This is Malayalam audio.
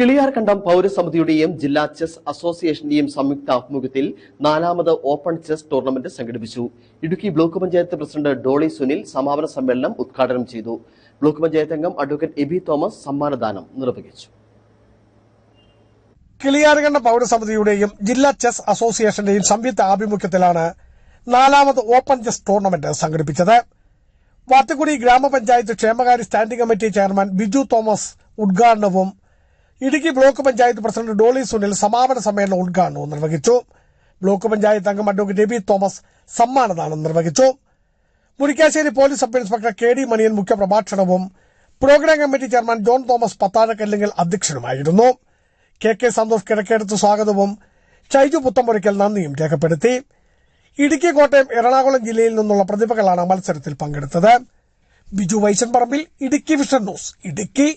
കിളിയാർകണ്ടം പൌരസമിതിയുടെയും ജില്ലാ ചെസ് അസോസിയേഷന്റെയും സംയുക്ത ആഭിമുഖ്യത്തിൽ നാലാമത് ഓപ്പൺ ചെസ് ടൂർണമെന്റ് സംഘടിപ്പിച്ചു. ഇടുക്കി ബ്ലോക്ക് പഞ്ചായത്ത് പ്രസിഡന്റ് ഡോളി സുനിൽ സമാപന സമ്മേളനം ഉദ്ഘാടനം ചെയ്തു. ബ്ലോക്ക് പഞ്ചായത്ത് അംഗം അഡ്വക്കേറ്റ് എബി തോമസ് സമ്മാനദാനം നിർവഹിച്ചു. കിളിയാർകണ്ട പൌരസമിതിയുടെയും ജില്ലാ ചെസ് അസോസിയേഷന്റെയും സംയുക്ത ആഭിമുഖ്യത്തിലാണ് നാലാമത് ഓപ്പൺ ചെസ് ടൂർണമെന്റ് സംഘടിപ്പിച്ചത്. വാത്തുകുടി ഗ്രാമപഞ്ചായത്ത് ക്ഷേമകാര്യ standing committee chairman Biju Thomas ഉദ്ഘാടനവും ഇടുക്കി ബ്ലോക്ക് പഞ്ചായത്ത് പ്രസിഡന്റ് ഡോളി സുനിൽ സമാപന സമ്മേളനം ഉദ്ഘാടനവും നിർവഹിച്ചു. ബ്ലോക്ക് പഞ്ചായത്ത് അംഗം അഡ്വക്കേറ്റ് എബി തോമസ് സമ്മാനദാനം നിർവഹിച്ചു. Murickassery police sub inspector K D Maniyan മുഖ്യപ്രഭാഷണവും programme committee chairman John Thomas പത്താഴക്കല്ലെങ്കിൽ അധ്യക്ഷനുമായിരുന്നു. കെ കെ സന്തോഷ് കിഴക്കേടത്ത് സ്വാഗതവും ഷൈജു പുത്തമ്പുരയ്ക്കൽ നന്ദിയും രേഖപ്പെടുത്തി. ഇടുക്കി കോട്ടയം എറണാകുളം ജില്ലയിൽ നിന്നുള്ള പ്രതിഭകളാണ് മത്സരത്തിൽ പങ്കെടുത്തത്. Biju Vaishan Parambil Idukki vision news Idukki.